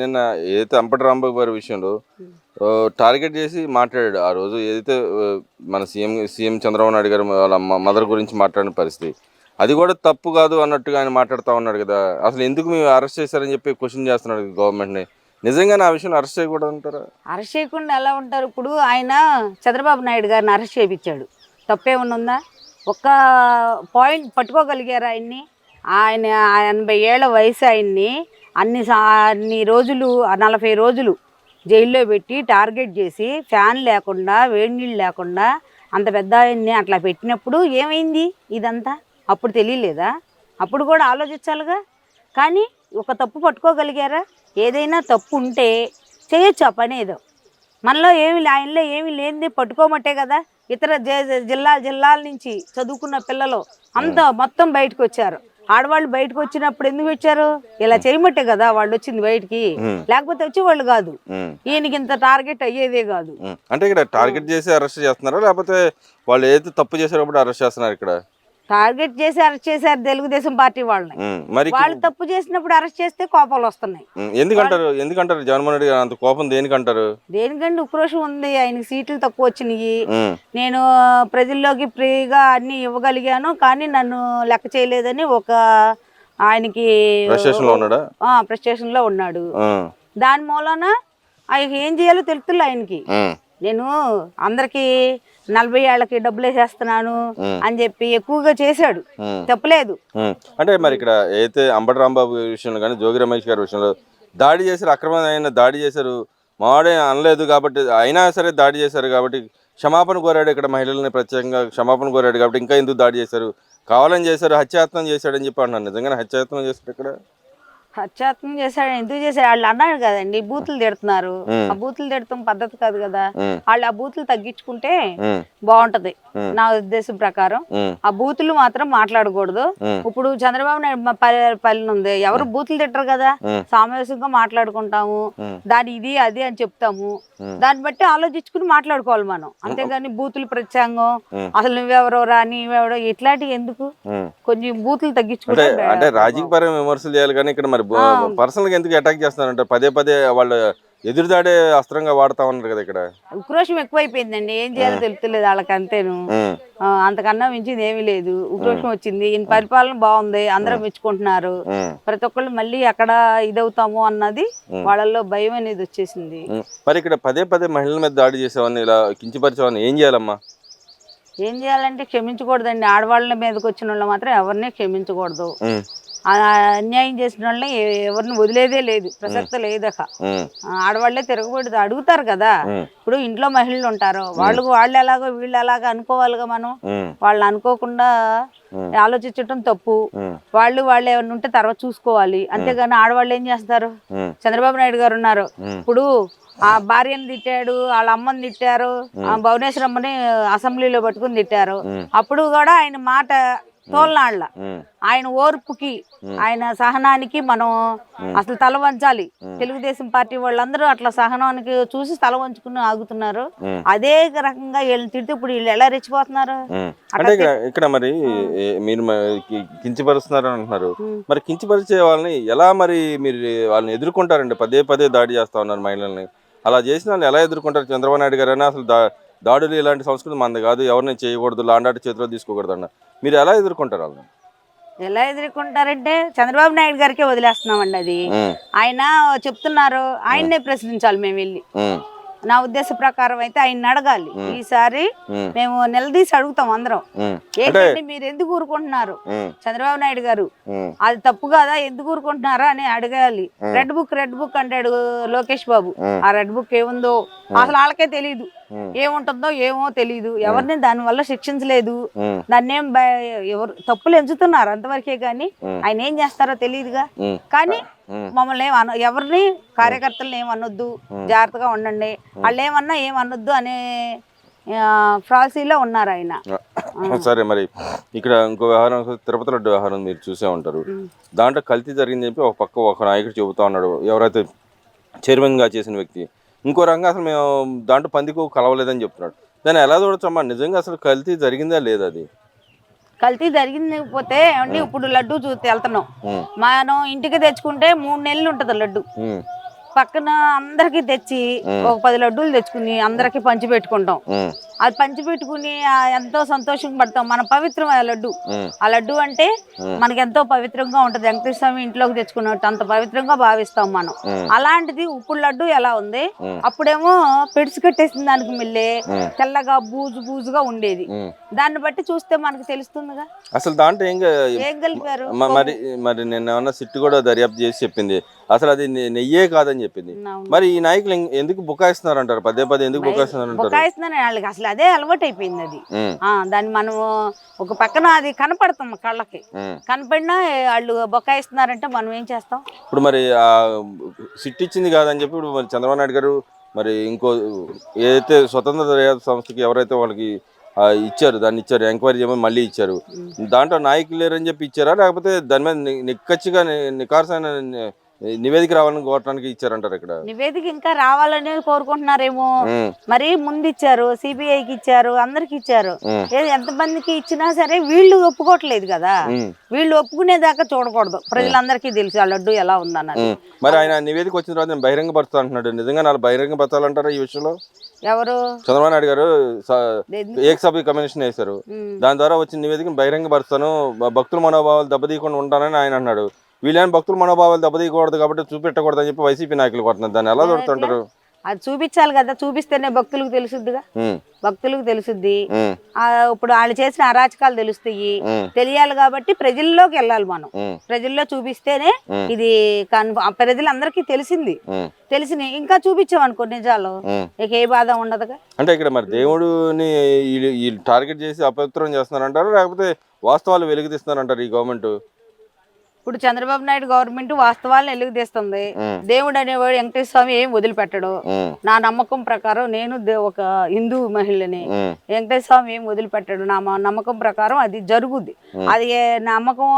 నిన్న ఏదైతే అంపటి రాంబాబు గారి విషయంలో టార్గెట్ చేసి మాట్లాడాడు. ఆ రోజు ఏదైతే మన సీఎం సీఎం చంద్రబాబు నాయుడు గారు వాళ్ళ మదర్ గురించి మాట్లాడిన పరిస్థితి అది కూడా తప్పు కాదు అన్నట్టుగా ఆయన మాట్లాడుతూ ఉన్నాడు కదా. అసలు ఎందుకు మేము అరెస్ట్ చేశారని చెప్పి క్వశ్చన్ చేస్తున్నాడు గవర్నమెంట్ని. నిజంగా నా విషయం అరెస్ట్ చేయకూడదు అంటారా? అరెస్ట్ చేయకుండా ఎలా ఉంటారు? ఇప్పుడు ఆయన చంద్రబాబు నాయుడు గారిని అరెస్ట్ చేయించాడు. తప్పేమన్నా ఉందా? ఒక్క పాయింట్ పట్టుకోగలిగారు ఆయన్ని? ఆయన ఎనభై ఏళ్ళ వయసు ఆయన్ని అన్ని సా- అన్ని రోజులు నలభై రోజులు జైల్లో పెట్టి టార్గెట్ చేసి ఫ్యాన్ లేకుండా వేడి నీళ్ళు లేకుండా అంత పెద్ద ఆయన్ని అట్లా పెట్టినప్పుడు ఏమైంది ఇదంతా? అప్పుడు తెలియలేదా? అప్పుడు కూడా ఆలోచించాలిగా? కానీ ఒక తప్పు పట్టుకోగలిగారా? ఏదైనా తప్పు ఉంటే చేయొచ్చు ఆ పని ఏదో. మనలో ఏమి ఆయనలో ఏమి లేనిది పట్టుకోమట్టే కదా ఇతర జిల్లా జిల్లాల నుంచి చదువుకున్న పిల్లలు అంతా మొత్తం బయటకు వచ్చారు ఆడవాళ్ళు బయటకు వచ్చినప్పుడు ఎందుకు వచ్చారు? ఇలా చేయమట్టే కదా వాళ్ళు వచ్చింది బయటికి. లేకపోతే వచ్చేవాళ్ళు కాదు. ఉమ్, ఈయనకి ఇంత టార్గెట్ అయ్యేదే కాదు. అంటే ఇక్కడ టార్గెట్ చేసి అరెస్ట్ చేస్తున్నారా? లేకపోతే వాళ్ళు ఏదైతే తప్పు చేశారో అప్పుడు అరెస్ట్ చేస్తున్నారు ఇక్కడ? టార్గెట్ చేసి అరెస్ట్ చేశారు తెలుగుదేశం పార్టీ వాళ్ళని. మరి వాళ్ళు తప్పు చేసినప్పుడు అరెస్ట్ చేస్తే కోపాలు వస్తున్నాయి. ఎందుకంటారు? ఎందుకంటారు జగన్మోహన్ రెడ్డి గారు అంత కోపం దేనికంటారు? దేనికంటే ఉక్రోషం ఉంది. ఆయనకి సీట్లు తక్కువ వచ్చినాయి. నేను ప్రజల్లోకి ఫ్రీగా అన్ని ఇవ్వగలిగాను కానీ నన్ను లెక్క చేయలేదని ఒక ఆయనకి Frustration లో ఉన్నాడా? దాని మూలన ఆయనకి ఏం చేయాలో తెలుస్తుంది ఆయనకి. నేను అందరికి నలభై ఏళ్ళకి డబ్బులు వేసేస్తున్నాను అని చెప్పి ఎక్కువగా చేశాడు. తప్పలేదు. అంటే మరి ఇక్కడ అయితే అంబటి రాంబాబు విషయంలో కానీ జోగి రమేష్ గారి విషయంలో దాడి చేశారు అక్రమమైన దాడి చేశారు. మావాడే అనలేదు కాబట్టి అయినా సరే దాడి చేశారు కాబట్టి క్షమాపణ కోరాడు ఇక్కడ మహిళల్ని ప్రత్యేకంగా క్షమాపణ కోరాడు కాబట్టి ఇంకా ఎందుకు దాడి చేశారు? కావాలని చేశారు హత్యాయత్నం చేశాడని చెప్పి అంటున్నాను నిజంగానే హత్యాయత్నం చేశాడు ఇక్కడ? హత్యాత్మం చేశాడు ఎందుకు చేశాడు? వాళ్ళు అన్నాడు కదండి బూతులు తిడుతున్నారు. ఆ బూతులు తిడతాం పద్ధతి కాదు కదా. వాళ్ళు ఆ బూతులు తగ్గించుకుంటే బాగుంటది. నా ఉద్దేశం ప్రకారం. ఆ బూతులు మాత్రం మాట్లాడకూడదు. ఇప్పుడు చంద్రబాబు నాయుడు పల్లె ఉంది. ఎవరు బూతులు తిట్టరు కదా. సామరస్యంగా మాట్లాడుకుంటాము. దాని ఇది అది అని చెప్తాము. దాన్ని బట్టి ఆలోచించుకుని మాట్లాడుకోవాలి మనం. అంతేగాని బూతులు ప్రత్యాంగం. అసలు నువ్వెవరో రా నీవెవరో ఇట్లాంటివి ఎందుకు. కొంచెం బూతులు తగ్గించుకుంటే అంటే రాజకీయపరమైన విమర్శలు చేయాలి కానీ ఇక్కడ మరి పర్సనల్గా ఎందుకు అటాక్ చేస్తున్నారంటే పదే పదే వాళ్ళు ఎదురుదాడే అస్త్రంగా వాడుతా ఉన్నారు కదా ఇక్కడ. ఉక్రోషం ఎక్కువైపోయిందండి. ఏం చేయాలో తెలుస్తలేదు వాళ్ళకి అంతేను అంతకన్నా మించింది ఏమీ లేదు. ఉక్రోషం వచ్చింది. ఈయన పరిపాలన బాగుంది. అందరూ మెచ్చుకుంటున్నారు. ప్రతి ఒక్కళ్ళు మళ్ళీ ఎక్కడ ఇదవుతాము అన్నది వాళ్ళల్లో భయం అనేది వచ్చేసింది. మరి ఇక్కడ పదే పదే మహిళల మీద దాడి చేసేవాడిని ఇలా కించపరిచేవాడిని ఏం చేయాలమ్మా? ఏం చేయాలంటే క్షమించకూడదండి. ఆడవాళ్ళ మీదకి వచ్చిన వాళ్ళు మాత్రం ఎవరిని క్షమించకూడదు. అన్యాయం చేసిన వాళ్ళని ఎవరిని వదిలేదే లేదు. ప్రసక్తి లేదక ఉమ్, ఆ, ఆడవాళ్ళే తిరగబడి అడుగుతారు కదా. ఇప్పుడు ఇంట్లో మహిళలు ఉంటారు. వాళ్ళు వాళ్ళు ఎలాగో వీళ్ళు ఎలాగో అనుకోవాలిగా మనం. ఉమ్, వాళ్ళు అనుకోకుండా ఆలోచించటం తప్పు. వాళ్ళు వాళ్ళు ఏమన్నా ఉంటే తర్వాత చూసుకోవాలి. అంతేగాని ఆడవాళ్ళు ఏం చేస్తారు? చంద్రబాబు నాయుడు గారు ఉన్నారు. ఇప్పుడు ఆ భార్యను తిట్టాడు వాళ్ళ అమ్మని తిట్టారు ఆ భువనేశ్వరమ్మని అసెంబ్లీలో పట్టుకుని తిట్టారు. అప్పుడు కూడా ఆయన మాట తోలనాళ్ళ. ఆయన ఓర్పుకి ఆయన సహనానికి మనం అసలు తల వంచాలి. తెలుగుదేశం పార్టీ వాళ్ళందరూ అట్లా సహనానికి చూసి తల వంచుకుని ఆగుతున్నారు. అదే రకంగా వీళ్ళని తిడితే ఇప్పుడు వీళ్ళు ఎలా రెచ్చిపోతున్నారు. అంటే ఇక్కడ మరి మీరు కించపరుస్తున్నారు అంటున్నారు. మరి కించపరిచే వాళ్ళని ఎలా మరి మీరు వాళ్ళని ఎదుర్కొంటారండి? పదే పదే దాడి చేస్తా ఉన్నారు మహిళల్ని. అలా చేసిన వాళ్ళు ఎలా ఎదుర్కొంటారు? చంద్రబాబు నాయుడు గారు అసలు దాడులు ఇలాంటి సంస్కృతి మంది కాదు. ఎవరిని చేయకూడదు. లాండాటి చేతిలో తీసుకోకూడదు అన్న. మీరు ఎలా ఎదుర్కొంటారు వాళ్ళని? ఎలా ఎదుర్కొంటారంటే చంద్రబాబు నాయుడు గారికే వదిలేస్తున్నామండి అది. ఆయన చెప్తున్నారు ఆయన్నే ప్రశ్నించాలి మేము వెళ్ళి. నా ఉద్దేశ ప్రకారం అయితే ఆయన అడగాలి. ఈసారి. మేము. నిలదీసి అడుగుతాం అందరం. ఏంటంటే మీరు ఎందుకు ఊరుకుంటున్నారు? చంద్రబాబు నాయుడు గారు అది తప్పు కదా? ఎందుకు ఊరుకుంటున్నారా అని అడగాలి. రెడ్ బుక్ రెడ్ బుక్ అంటాడు లోకేష్ బాబు. ఆ రెడ్ బుక్ ఏముందో అసలు వాళ్ళకే తెలియదు. ఏముంటుందో ఏమో తెలియదు ఎవరిని దాని వల్ల శిక్షించలేదు దాన్ని ఏం ఎవరు తప్పులు ఎంచుతున్నారు అంతవరకే కానీ ఆయన ఏం చేస్తారో తెలియదుగా. కానీ. మమ్మల్ని ఏం అన ఎవరిని కార్యకర్తలను ఏం అనొద్దు జాగ్రత్తగా ఉండండి. వాళ్ళు ఏమన్నా ఏం అనొద్దు అనే ఫ్రాసీలో ఉన్నారు ఆయన. సరే మరి ఇక్కడ ఇంకో వ్యవహారం తిరుపతి లడ్డు వ్యవహారం మీరు చూసే ఉంటారు. దాంట్లో కల్తీ జరిగింది చెప్పి ఒక పక్క ఒక నాయకుడు చెబుతా ఉన్నాడు. ఎవరైతే చైర్మన్గా చేసిన వ్యక్తి ఇంకో రంగం అసలు మేము దాంట్లో పందికు కలవలేదని చెప్తున్నాడు. దాన్ని ఎలా చూడొచ్చమ్మా? నిజంగా అసలు కల్తీ జరిగిందా లేదా అది? కల్తీ జరిగింది పోతే ఇప్పుడు లడ్డు చూస్తే వెళ్తున్నాం. మనం ఇంటికి తెచ్చుకుంటే మూడు నెలలు ఉంటుంది లడ్డు. పక్కన అందరికి తెచ్చి ఒక పది లడ్డూలు తెచ్చుకుని అందరికి పంచి పెట్టుకుంటాం. అది పంచి పెట్టుకుని ఎంతో సంతోషం పడతాం. మన పవిత్రం ఆ లడ్డు ఆ లడ్డు అంటే మనకి ఎంతో పవిత్రంగా ఉంటది. వెంకటేశ్వర స్వామి ఇంట్లోకి తెచ్చుకున్నట్టు అంత పవిత్రంగా భావిస్తాం మనం. అలాంటిది ఉప్పుడు లడ్డు ఎలా ఉంది. అప్పుడేమో పెడిసి కట్టేసిన దానికి మిల్లే. తెల్లగా బూజు బూజుగా ఉండేది. దాన్ని బట్టి చూస్తే మనకు తెలుస్తుందిగా. అసలు దాంట్లో ఏం కలిపారు? మరి మరి నిన్న సిట్టు కూడా దర్యాప్తు చేసి చెప్పింది. అసలు అది నెయ్యే కాదని చెప్పింది. మరి ఈ నాయకులు ఎందుకు బుకాయిస్తున్నారు అంటారు పదే పదే ఎందుకు బుకాయిస్తున్నారు అంటారు బొకాయిస్తున్నాను వాళ్ళకి అసలు అదే అలవాటు అయిపోయింది అది దాన్ని మనం ఒక పక్కన అది కనపడతాం కళ్ళకి. కనపడినా వాళ్ళు బొకాయిస్తున్నారంటే మనం ఏం చేస్తాం? ఇప్పుడు మరి ఆ సిట్ ఇచ్చింది కాదని చెప్పి ఇప్పుడు మరి చంద్రబాబు నాయుడు గారు మరి ఇంకో ఏదైతే స్వతంత్ర దర్యాప్తు సంస్థకి ఎవరైతే వాళ్ళకి ఇచ్చారు దాన్ని ఇచ్చారు ఎంక్వైరీ చేయమని మళ్ళీ ఇచ్చారు. దాంట్లో నాయకులు లేరని చెప్పి ఇచ్చారా? లేకపోతే దాని మీద నిక్కచ్చిగా నికార్సైన నివేదిక రావాలని కోరటానికి ఇచ్చారంటారు ఇక్కడ? నివేదిక ఇంకా రావాలని కోరుకుంటున్నారేమో. మరి ముందు ఇచ్చారు సిబిఐకి ఇచ్చారు అందరికి ఇచ్చారు. ఉమ్, ఏది ఎంతమందికి ఇచ్చినా సరే వీళ్ళు ఒప్పుకోవట్లేదు కదా. వీళ్ళు ఒప్పుకునేదాకా చూడకూడదు. ప్రజలందరికీ తెలుసు ఆ లడ్డు ఎలా ఉందన్నది. మరి ఆయన నివేదిక వచ్చిన తర్వాత నేను బహిరంగపరుస్తా అంటున్నాడు. నిజంగా నాలుగు బహిరంగపరచాలంటారా ఈ విషయంలో? ఎవరు? చంద్రబాబు నాయుడు గారు స- ఎందుకు? ఏక్ సభ కమిషన్ వేశారు. దాని ద్వారా వచ్చిన నివేదికను బహిరంగపరుస్తాను భ- భక్తుల మనోభావాలు దెబ్బతీయకుండా ఉంటానని ఆయన అన్నాడు. వీళ్ళని భక్తుల మనోభావాలు దెబ్బతీయకూడదు కాబట్టి చూపెట్టకూడదు అని చెప్పి వైసీపీ నాయకులు కొడుతున్నారు. దాన్ని ఎలా దొరుకుతుంటారు అది. చూపించాలి కదా చూపిస్తేనే భక్తులకు తెలుసుద్దిగా. భక్తులకు తెలుసుద్ది. ఇప్పుడు వాళ్ళు చేసిన అరాచకాలు తెలుస్తాయి. తెలియాలి కాబట్టి ప్రజల్లోకి వెళ్ళాలి మనం. ప్రజల్లో చూపిస్తేనే. ఇది ప్రజలందరికీ తెలిసింది. ఉమ్, తెలిసి ఇంకా చూపించామనుకో నిజాలు. ఇక ఏ బాధ ఉండదుగా. అంటే ఇక్కడ మరి దేవుడిని టార్గెట్ చేసి అపవిత్రం చేస్తున్నారంటారు? లేకపోతే వాస్తవాలు వెలుగుతీస్తున్నారంటారు ఈ గవర్నమెంట్? ఇప్పుడు చంద్రబాబు నాయుడు గవర్నమెంట్ వాస్తవాలను వెలుగు తీస్తుంది. దేవుడు అనేవాడు వెంకటేశ్వర స్వామి ఏం వదిలిపెట్టడు. నా నమ్మకం ప్రకారం నేను ఒక హిందూ మహిళని వెంకటేశ్వర స్వామి ఏం వదిలిపెట్టాడు. నా నమ్మకం ప్రకారం అది జరుగుద్ది. అది నమ్మకం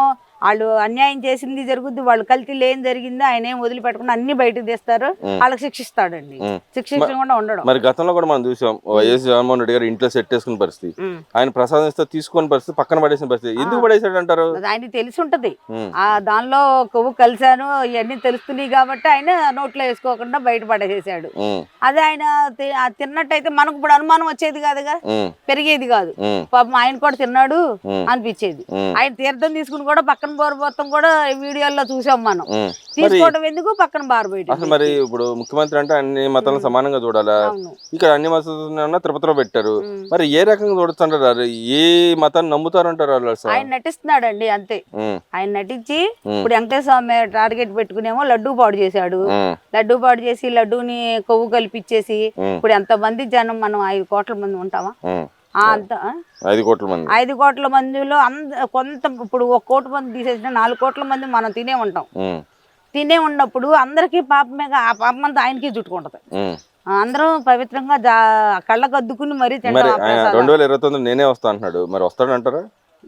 వాళ్ళు అన్యాయం చేసింది జరుగుద్ది వాళ్ళు కల్తీలు ఏం జరిగిందో ఆయన ఏం వదిలిపెట్టకుండా అన్ని బయటకు తీస్తారు. వాళ్ళకి శిక్షిస్తాడండి. శిక్షించకుండా ఉండడం. మరి గతంలో కూడా మనం చూసాం వైఎస్ జగన్మోహన్ రెడ్డి గారు ఇంట్లో సెట్ వేసుకున్న పరిస్థితి. ఆయన ప్రసాదం ఇస్తే తీసుకుని పరిస్థితి పక్కన పడేసిన పరిస్థితి. ఎందుకు పడేసాడు అంటారు అది ఆయనకి తెలిసి ఉంటది. ఆ దానిలో కొవ్వు కలిశాను ఇవన్నీ తెలుస్తున్నాయి కాబట్టి ఆయన నోట్లో వేసుకోకుండా బయట పడేసేసాడు అదే ఆయన తిన్నట్టయితే మనకు ఇప్పుడు అనుమానం వచ్చేది కాదుగా? పెరిగేది కాదు. పాపం ఆయన కూడా తిన్నాడు. అనిపించేది. ఆయన తీర్థం తీసుకుని కూడా పక్కన బారబోతాం కూడా వీడియోల్లో చూసాం మనం. తీసుకోవడం ఎందుకు? పక్కన అసలు మరి ఇప్పుడు ముఖ్యమంత్రి అంటే అన్ని మతాలను సమానంగా చూడాలా? ఇక్కడ అన్ని మతాలను తిరుపతిలో పెట్టారు. మరి ఏ రకంగా చూడొచ్చంటారు అది? ఏ మతాన్ని నమ్ముతారంటారు వాళ్ళు అసలు? ఆయన నటిస్తున్నాడండి అంతే. ఉమ్, ఆయన నటించి. ఇప్పుడు వెంకటేశ్వర స్వామి టార్గెట్ పెట్టుకునేమో లడ్డూ పాడు చేశాడు. లడ్డూ పాడు చేసి లడ్డూని కొవ్వు కలిపిచ్చేసి ఇప్పుడు ఎంత మంది జనం మనం ఐదు కోట్ల మంది ఉంటామా? అంత? ఐదు కోట్ల మంది. ఐదు కోట్ల మందిలో అంద కొంత ఇప్పుడు ఒక కోటి మంది తీసేసిన నాలుగు కోట్ల మంది మనం తినే ఉంటాం. తినే ఉన్నప్పుడు అందరికీ పాపమే ఆ పాపం అంతా ఆయనకి చుట్టుకుంటది అందరం పవిత్రంగా కళ్ళకు అద్దుకుని మరీ తింటాం. రెండు వేల ఇరవై తొమ్మిది నేనే వస్తా అంటున్నాడు. మరి వస్తాడంటారా?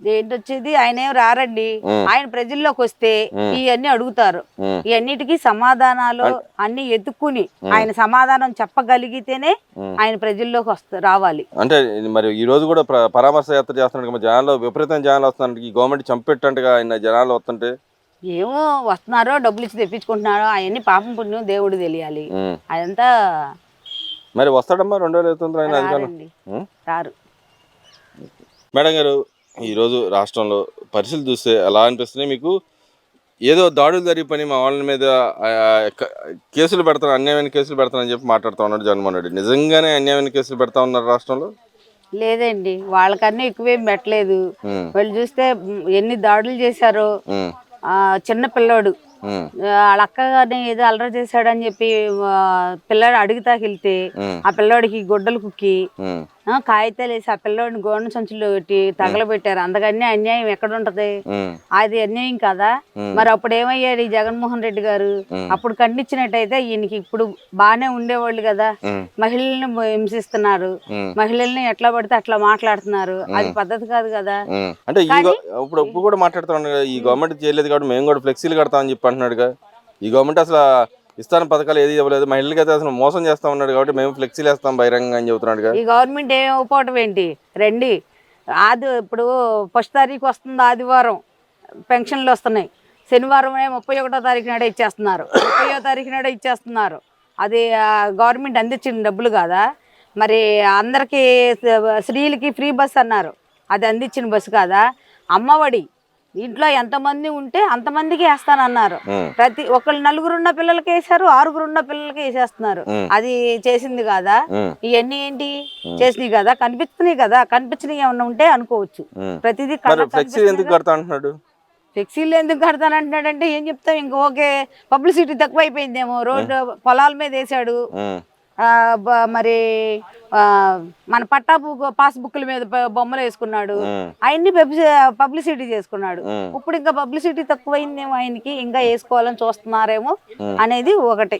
ఏంటొచ్చేది ఆయన ఏం రారండి. ఆయన ప్రజల్లోకి వస్తే. ఇవన్నీ అడుగుతారు. ఇవన్నిటికీ సమాధానాలు అన్ని ఎత్తుక్కుని ఆయన సమాధానం చెప్పగలిగితేనే. ఆయన ప్రజల్లోకి వస్తా రావాలి. అంటే మరి ఈ రోజు కూడా ప్ర- పరామర్శ యాత్ర చేస్తున్నాడు కదా, జనాల్లో విపరీతం జనాలు వస్తున్నారు. ఈ గవర్నమెంట్ చంపెట్టంటగా ఆయన జనాలు వస్తుంటే. ఏమో వస్తున్నారో డబ్బులు ఇచ్చి తెప్పించుకుంటున్నారో అవన్నీ పాపం పుణ్యం దేవుడు తెలియాలి. అదంతా మరి వస్తాడమ్మా రెండు వేల ఉమ్. రారు. మేడం గారు ఈరోజు రాష్ట్రంలో పరిస్థితులు చూస్తే ఎలా అనిపిస్తున్నాయి? మీకు ఏదో దాడులు జరిగి పని మా వాళ్ళ మీద కేసులు పెడతాను అన్యాయమైన కేసులు పెడతానని చెప్పి మాట్లాడుతూ ఉన్నాడు జగన్మోహన్ రెడ్డి. నిజంగానే అన్యాయమైన కేసులు పెడతా ఉన్నారు రాష్ట్రంలో? లేదండి వాళ్ళకన్నా ఎక్కువేం పెట్టలేదు. వాళ్ళు చూస్తే ఎన్ని దాడులు చేశారో చిన్న పిల్లోడు. వాళ్ళ అక్కగారిని ఏదో అల్లరి చేశాడని చెప్పి పిల్లాడు అడుగుతాకి వెళ్తే ఉమ్, ఆ పిల్లోడికి గుడ్డలు కుక్కి కాగితాలు వేసి ఆ పిల్లోడిని గోడ సంచులో తగలబెట్టారు. అంతకన్నీ అన్యాయం ఎక్కడ ఉంటది? అది అన్యాయం కదా. మరి అప్పుడు ఏమయ్యారు ఈ జగన్మోహన్ రెడ్డి గారు. అప్పుడు ఖండించినట్టయితే ఈయనకి ఇప్పుడు బాగానే ఉండేవాళ్ళు కదా? మహిళల్ని హింసిస్తున్నారు. మహిళల్ని ఎట్లా పడితే అట్లా మాట్లాడుతున్నారు. అది పద్ధతి కాదు కదా. అంటే ఇప్పుడు ఇప్పుడు కూడా మాట్లాడుతున్నాడు. ఈ గవర్నమెంట్ చేయలేదు కాబట్టి మేము కూడా ఫ్లెక్సీలు కడతామని చెప్పి అంటున్నాడుగా. ఈ గవర్నమెంట్ అసలు ఇస్తాను పథకాలు ఏది ఇవ్వలేదు. మహిళలకి అయితే అసలు మోసం చేస్తా ఉన్నాడు కాబట్టి మేము ఫ్లెక్సీలు వేస్తాం బహిరంగంగా అని చెబుతున్నాడు ఈ గవర్నమెంట్ ఏం ఇవ్వకపోవటం ఏంటి? రండి. ఆది ఇప్పుడు ఫస్ట్ తారీఖు వస్తుంది ఆదివారం. పెన్షన్లు వస్తున్నాయి. శనివారం ముప్పై ఒకటో తారీఖు నాడే ఇచ్చేస్తున్నారు. ముప్పయో తారీఖు నాడే ఇచ్చేస్తున్నారు. అది గవర్నమెంట్ అందించిన డబ్బులు కాదా? మరి అందరికీ స్త్రీలకి ఫ్రీ బస్ అన్నారు. అది అందించిన బస్సు కాదా? అమ్మఒడి. ఇంట్లో ఎంతమంది ఉంటే అంతమందికి వేస్తానన్నారు. ప్రతి ఒకళ్ళు నలుగురు ఉన్న పిల్లలకి వేసారు ఆరుగురు ఉన్న పిల్లలకి వేసేస్తున్నారు. అది చేసింది కాదా? ఇవన్నీ ఏంటి? చేసినాయి కదా? కనిపిస్తున్నాయి కదా? కనిపించినవి ఏమన్నా ఉంటే అనుకోవచ్చు. ప్రతిదీ ఎందుకు కడతా అంటున్నాడు? ఫ్లెక్సీలు ఎందుకు కడతానంటున్నాడంటే ఏం చెప్తాం ఇంకా ఓకే పబ్లిసిటీ తక్కువ అయిపోయిందేమో రోడ్డు పొలాల మీద వేసాడు మరి ఆ, మన పట్టా బుక్ పాస్ బుక్ల మీద బొమ్మలు వేసుకున్నాడు. ఆయన్ని పబ్లిసిటీ చేసుకున్నాడు. ఇప్పుడు ఇంకా పబ్లిసిటీ తక్కువైందేమో ఆయనకి ఇంకా వేసుకోవాలని చూస్తున్నారేమో అనేది ఒకటి.